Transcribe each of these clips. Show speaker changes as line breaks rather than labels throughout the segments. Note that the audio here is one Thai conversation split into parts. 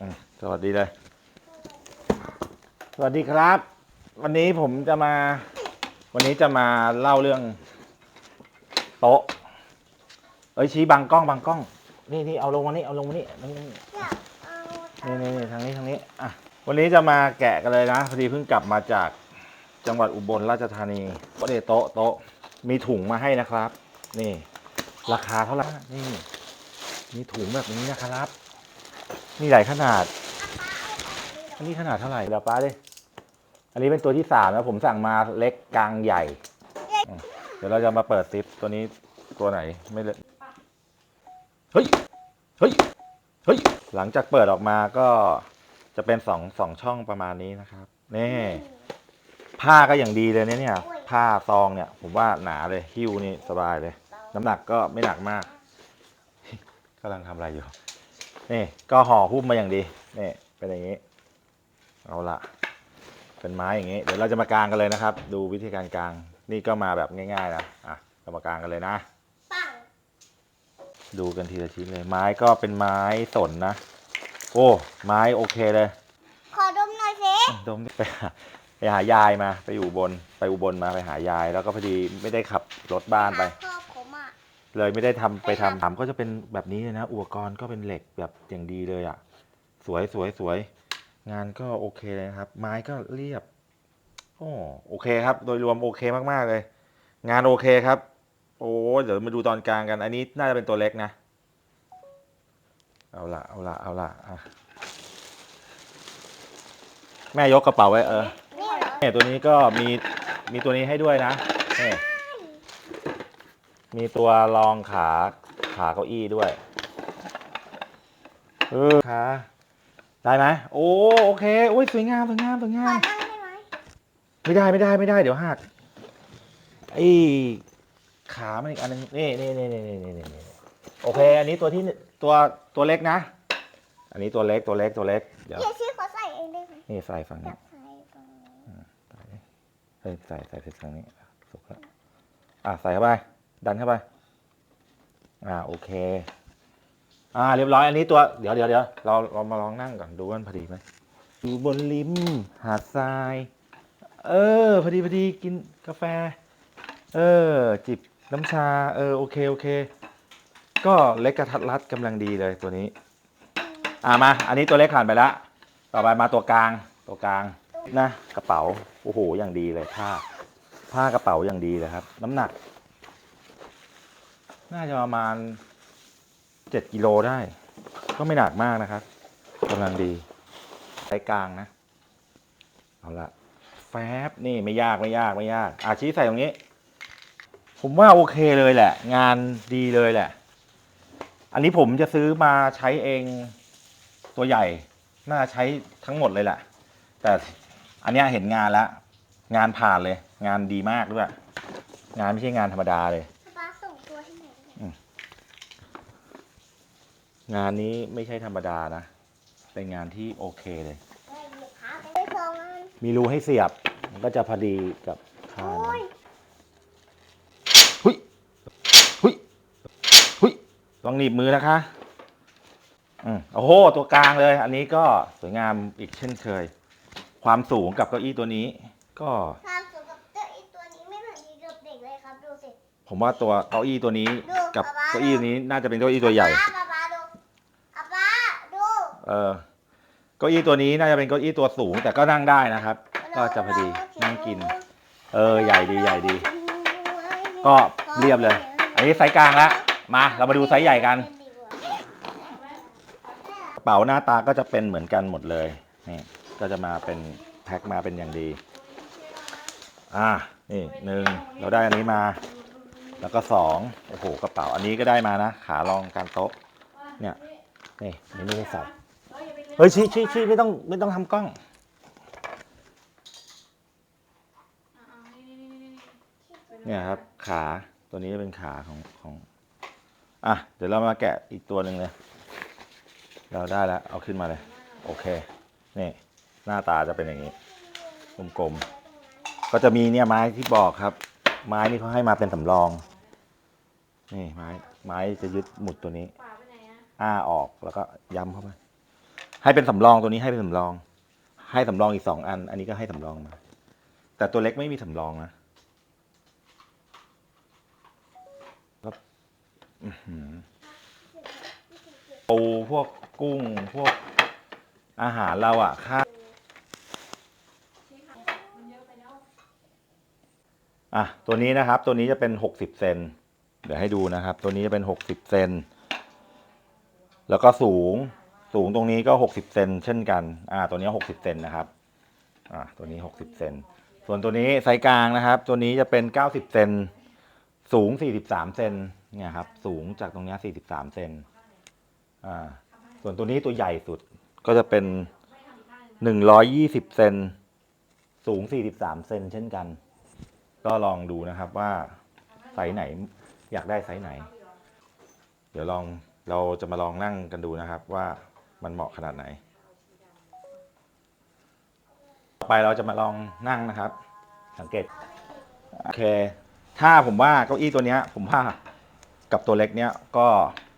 อืมสวัสดีเลย สวัสดีครับ วันนี้ผมจะมา วันนี้จะมาเล่าเรื่อง โต๊ะ เอ้ยชี้บังกล้องบังกล้อง นี่นี่เอาลงมานี่เอาลงมานี่นี่นี่
อยากเอา
นี่นี่นี่ทางนี้ทางนี้อะวันนี้จะมาแกะกันเลยนะพอดีเพิ่งกลับมาจากจังหวัดอุบลราชธานีก็เดโต๊ะโต๊ะมีถุงมาให้นะครับ นี่ ราคาเท่าไหร่นี่มีถุงแบบนี้นะครับ มีหลายขนาด อันนี้ขนาดเท่าไหร่เดี๋ยวป้าดิอันนี้เป็นตัวที่สามนะผมสั่งมาเล็กกลางใหญ่อืมเดี๋ยวเราจะมาเปิดซิปตัวนี้ตัวไหนไม่เลยเฮ้ย เฮ้ย เฮ้ย หลังจากเปิดออกมาก็จะเป็นสองสองช่องประมาณนี้นะครับ นี่ ผ้าก็อย่างดีเลยเนี่ยเนี่ย ผ้าซองเนี่ย ผมว่าหนาเลยหิ้วนี่สบายเลย น้ำหนักก็ไม่หนักมากกำลังทำอะไรอยู่ นี่ก็ห่อหุ้มมาอย่างดีนี่เป็นอย่างนี้ เอาละเป็นไม้อย่างนี้ เดี๋ยวเราจะมากางกันเลยนะครับ ดูวิธีการกางนี่ก็มาแบบง่ายๆนะอะเรามากางกันเลยนะ
ปัง
ดูกันทีละชิ้นเลยไม้ก็เป็นไม้สนนะ โอ้ไม้โอเคเลย
ขอดมหน่อยสิ
ดมไปหาไปหายายมาไปอยู่อุบนไปอุบลมาไปหายาย แล้วก็พอดีไม่ได้ขับรถบ้านไป
พ่อผมอะ
เลยไม่ได้ทำไปทำถามก็จะเป็นแบบนี้เลยนะ อุปกรณ์ก็เป็นเหล็กแบบอย่างดีเลยอะ่ะ สวยสวยสวย งานก็โอเคเลยนะครับ ไม้ก็เรียบโอ้โอเคครับ โดยรวมโอเคมากๆเลย งานโอเคครับ โอ้เดี๋ยวมาดูตอนกลางกัน อันนี้น่าจะเป็นตัวเล็กนะ เอาละเอาละเอาละอะแม่ยกกระเป๋าไว้เออ
นี่เหรอ
เนี่ยตัวนี้ก็มีมีตัวนี้ให้ด้วยนะนี่ มีตัวรองขาขาเก้าอี้ด้วยเออขาได้ไหมโอ้โอเคโอ้ยสวยงามสวยงามสวย
ข
งา
อ
ม
นั่งได้ไหม
ไม่ได้ไม่ได้ไม่ได้เดี๋ยวหักไอ้ขามันอีกอันนึงนี่นี่นี่นี่นี่นี่นี่โอเค อันนี้ตัวที่ตัวตัวเล็กนะ อันนี้ตัวเล็กตัวเล็กตัวเล็กเดี๋ยว
เดี๋ยวชื่อขอใส่เองได้ไหม
นี่ใส่ฝั่ง
อ
นี้
ยากใส่ตรงนี้
เฮ้ยใส่ใส่เสร็จทางนี้สุกแล้วอะใส่เข้าไป ดันเข้าไป อ่าโอเค อ่าเรียบร้อยอันนี้ตัวเดี๋ยวเดี๋ยวเดี๋ยวเราเรามาลองนั่งก่อนดูว่ามันพอดีไหมอยู่บนริมหาดทราย เออ พอดีพอดีกินกาแฟ เออ จิบน้ำชา เออ โอเค โอเค ก็เล็กกระทัดรัดกำลังดีเลยตัวนี้ อ่ามา อันนี้ตัวเล็กผ่านไปละ ต่อไปมาตัวกลาง ตัวกลางนะ กระเป๋า โอ้โห อย่างดีเลยผ้า ผ้ากระเป๋าอย่างดีเลยครับ น้ำหนัก น่าจะประมาณเจ็ดกิโลได้ ก็ไม่หนักมากนะครับกำลังดีไซส์กลางนะ เอาละแฟบนี่ไม่ยากไม่ยากไม่ยาก อาชี้ใส่ตรงนี้ ผมว่าโอเคเลยแหละ งานดีเลยแหละ อันนี้ผมจะซื้อมาใช้เองตัวใหญ่ น่าใช้ทั้งหมดเลยแหละ แต่อันนี้เห็นงานแล้ว งานผ่านเลย งานดีมากด้วย งานไม่ใช่งานธรรมดาเลย
ป้าส่งตัวให้หน่อยได้ไหม
งานนี้ไม่ใช่ธรรมดานะ เป็นงานที่โอเคเลย
ได้หยิบขาไปได้สองอัน
มีรูให้เสียบ มันก็จะพอดีกับคาน
โอ้ย
หุยหุยหุยลองหนีบมือนะคะอืมโอ้โห ตัวกลางเลย อันนี้ก็สวยงามอีกเช่นเคย ความสูงกับเก้าอี้ตัวนี้ ก็
ความสูงกับเก้าอี้ตัวนี้ไม่เหมือนดีกับเด็กเลยครับดูสิ
ผมว่าตัวเก้าอี้ตัวนี้
ดู
กับ
ป๊าป๊า
เก้าอี้นี้น่าจะเป็นเก้าอี้ตัวใหญ่
ป้าป้าป้าดูอาป้าดู
เออเก้าอี้ตัวนี้น่าจะเป็นเก้าอี้ตัวสูง แต่ก็นั่งได้นะครับ ก็จะพอดีนั่งกิน เออใหญ่ดีใหญ่ดี ก็เรียบเลย อันนี้ไซส์กลางแล้วมาเรามาดูไซส์ใหญ่กันกระเป๋าหน้าตาก็จะเป็นเหมือนกันหมดเลยนี่ก็จะมาเป็นแพ็คมาเป็นอย่างดี อ่านี่หนึ่งเราได้อันนี้มา แล้วก็สองโอ้โหกระเป๋าอันนี้ก็ได้มานะ ขารองการโต๊ะ เนี่ยนี่นนี่ไม่ได้ใส่ เฮ้ยชี้ชี้ชี้ไม่ต้องไม่ต้องทำกล้อง เนี่ยครับ ขาตัวนี้จะเป็นขาของของ อะ เดี๋ยวเรามาแกะอีกตัวหนึ่งเลย เราได้แล้ว เอาขึ้นมาเลย โอเค นี่ หน้าตาจะเป็นอย่างนี้กลมๆ ก็จะมีเนี่ยไม้ที่บอกครับ ไม้นี่เขาให้มาเป็นสำรอง นี่ไม้ไม้จะยึดหมุดตัวนี้ อ้าออกแล้วก็ย้ำเข้าไป ให้เป็นสำรองตัวนี้ให้เป็นสำรอง ให้สำรองอีกสองอัน อันนี้ก็ให้สำรองมา แต่ตัวเล็กไม่มีสำรองนะแล้วปูพวกกุ้งพวกอาหารเราอะค่าอะตัวนี้นะครับ ตัวนี้จะเป็นหกสิบเซนเดี๋ยวให้ดูนะครับ ตัวนี้จะเป็นหกสิบเซนแล้วก็สูง สูงตรงนี้ก็หกสิบเซนเช่นกัน อ่า ตัวนี้หกสิบเซนนะครับ อ่า ตัวนี้หกสิบเซน ส่วนตัวนี้ไซส์กลางนะครับ ตัวนี้จะเป็นเก้าสิบเซน สูงสี่สิบสามเซน เนี่ยครับ สูงจากตรงนี้สี่สิบสามเซน อ่า ส่วนตัวนี้ตัวใหญ่สุดก็จะเป็นหนึ่งร้อยยี่สิบเซน สูงสี่สิบสามเซนเช่นกัน ก็ลองดูนะครับว่าไซส์ไหนอยากได้ไซส์ไหน เดี๋ยวลองเราจะมาลองนั่งกันดูนะครับว่า มันเหมาะขนาดไหน ต่อไปเราจะมาลองนั่งนะครับ สังเกตโอเค ถ้าผมว่าเก้าอี้ตัวเนี้ย ผมว่ากับตัวเล็กเนี้ยก็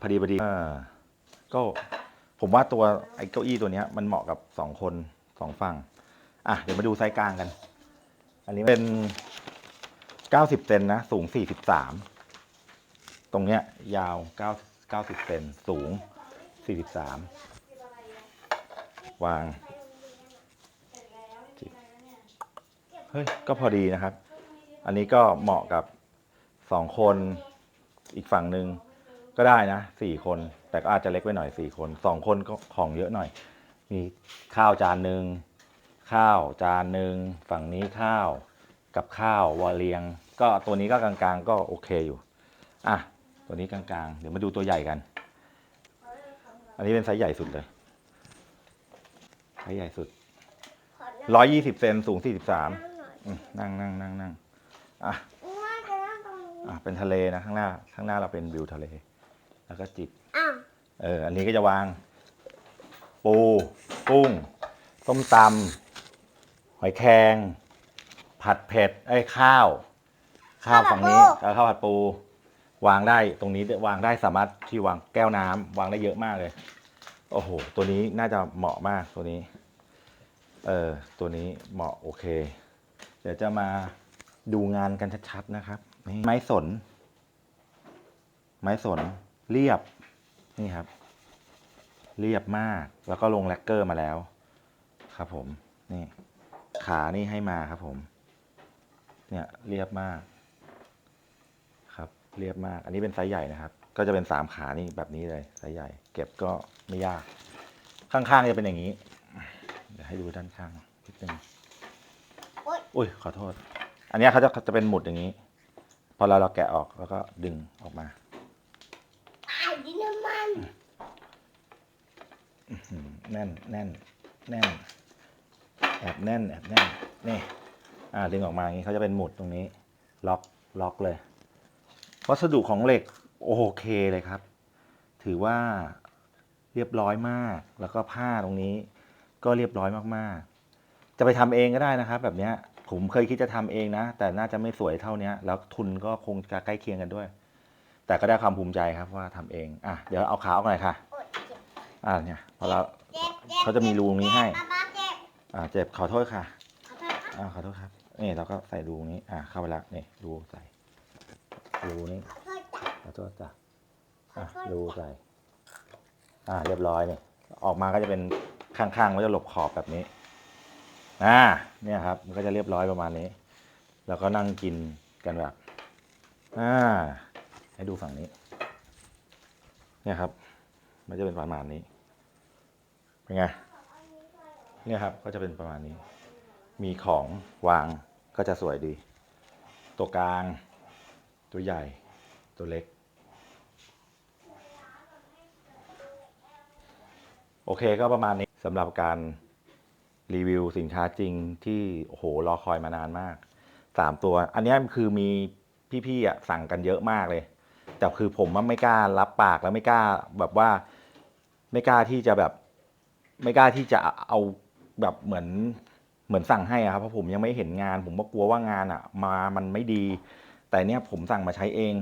พอดีพอดีเออก็ผมว่าตัวไอ้เก้าอี้ตัวเนี้ยมันเหมาะกับสองคนสองฝั่งอะเดี๋ยวมาดูไซส์กลางกัน อันนี้เป็นเก้าสิบเซนนะ สูงสี่สิบสามตรงเนี้ยยาวเก้าเก้าสิบเซนสูงสี่สิบสาม วางเฮ้ย ก็พอดีนะครับ อันนี้ก็เหมาะกับสองคนอีกฝั่งหนึ่งก็ได้นะสี่คน แต่ก็อาจจะเล็กไปหน่อยสี่คนสองคนก็ของเยอะหน่อย มีข้าวจานหนึ่งข้าวจานหนึ่งฝั่งนี้ข้าวกับข้าววอเลียง ก็ตัวนี้ก็กลางๆ ก็โอเคอยู่อะตัวนี้กลางๆ เดี๋ยวมาดูตัวใหญ่กัน อันนี้เป็นไซส์ใหญ่สุดเลย ไซส์ใหญ่สุด
ขอ
ร้อยยี่สิบเซนสูงสี่สิบสาม
นั่งหน่อย
นั่งนั่งนั่งนั่งอะ
ว่าจะนั่งตรงนี้
อะเป็นทะเลนะข้างหน้า ข้างหน้าเราเป็นวิวทะเล แล้วก็จิบ
อ้าว
เออ อันนี้ก็จะวาง ปู กุ้ง ต้มตำหอยแครงผัดเผ็ดไอ้ยข้าว ข้าวฝั่งนี้แล้วข้าวผัดปู วางได้ตรงนี้วางได้สามารถที่วางแก้วน้ำวางได้เยอะมากเลย โอ้โห ตัวนี้น่าจะเหมาะมากตัวนี้ เออ ตัวนี้เหมาะโอเค เดี๋ยวจะมาดูงานกันชัดๆนะครับ นี่ไม้สน ไม้สนเรียบ นี่ครับ เรียบมาก แล้วก็ลงแลกเกอร์มาแล้ว ครับผม นี่ ขานี่ให้มาครับผม เนี่ยเรียบมาก ครับ เรียบมาก อันนี้เป็นไซส์ใหญ่นะครับ ก็จะเป็นสามขานี่แบบนี้เลยไซส์ใหญ่ เก็บก็ ไม่ยาก ข้างๆจะเป็นอย่างนี้ เดี๋ยวให้ดูด้านข้างนิดนึง
โอ๊ย
อุ้ยขอโทษ อันเนี้ยเขาจะจะเป็นหมุดอย่างนี้ พอเราเราแกะออกแล้วก็ดึงออกมา
ตายดินน้ำมัน
อืมแน่นแน่นแน่นแอบแน่นแอบแน่นนี่อ่าดึงออกมาอย่างนี้เขาจะเป็นหมุดตรงนี้ ล็อกล็อกเลย วัสดุของเหล็กโอเคเลยครับ ถือว่า เรียบร้อยมาก แล้วก็ผ้าตรงนี้ก็เรียบร้อยมากๆ จะไปทำเองก็ได้นะครับ แบบเนี้ยผมเคยคิดจะทำเองนะ แต่น่าจะไม่สวยเท่าเนี้ยแล้วทุนก็คงจะใกล้เคียงกันด้วย แต่ก็ได้ความภูมิใจครับว่าทำเองอะเดี๋ยวเอาขาออกหน่อยค่ะ
โอ๊ยเจ็บ
อ่าเนี่ยพอเรา
เจ็บจ็บ
เขาจะมีรูตรงนี้ให้
เจ็บป๊าป๊าเจ็บ
อ่าเจ็บขอโทษค่ะ
ขอโทษครับ
อ่าขอโทษครับนี่เราก็ใส่รูนี้อ่าเข้าไปละนี่รูใส่รูนี้
ขอโทษจ้ะ
ขอโทษจ้ะอะรูใส่ อ่าเรียบร้อยนี่ออกมาก็จะเป็นข้างๆก็จะหลบขอบแบบนี้อ่าเนี่ยครับ มันก็จะเรียบร้อยประมาณนี้ แล้วก็นั่งกินกันแบบอ่าให้ดูฝั่งนี้ เนี่ยครับ มันจะเป็นประมาณนี้เป็นไงเนี่ยครับก็จะเป็นประมาณนี้ มีของวางก็จะสวยดี ตัวกลาง ตัวใหญ่ตัวเล็ก โอเคก็ประมาณนี้สำหรับการรีวิวสินค้าจริงที่โอ้โหรอคอยมานานมากสามตัว อันนี้คือมีพี่ๆอะสั่งกันเยอะมากเลย แต่คือผมว่าไม่กล้ารับปากแล้วไม่กล้าแบบว่าไม่กล้าที่จะแบบ ไม่กล้าที่จะเอาแบบเหมือนเหมือนสั่งให้ครับเพราะผมยังไม่เห็นงาน ผมก็กลัวว่างานอะ มามันไม่ดี แต่เนี้ยผมสั่งมาใช้เอง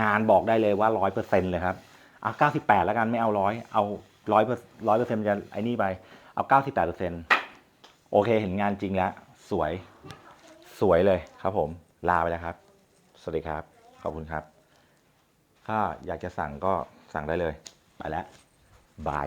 งานบอกได้เลยว่าร้อยเปอร์เซ็นเลยครับเอาเก้าสิบแปดแล้วกันไม่เอาร้อยเอา ร้อยเปอร์ร้อยเปอร์เซ็นต์จะไอ้นี่ไป เอาเก้าสิบแปดเปอร์เซ็นต์โอเคเห็นงานจริงแล้ว สวยสวยเลยครับผมลาไปแล้วครับ สวัสดีครับ ขอบคุณครับ ถ้าอยากจะสั่งก็สั่งได้เลย ไปแล้วบาย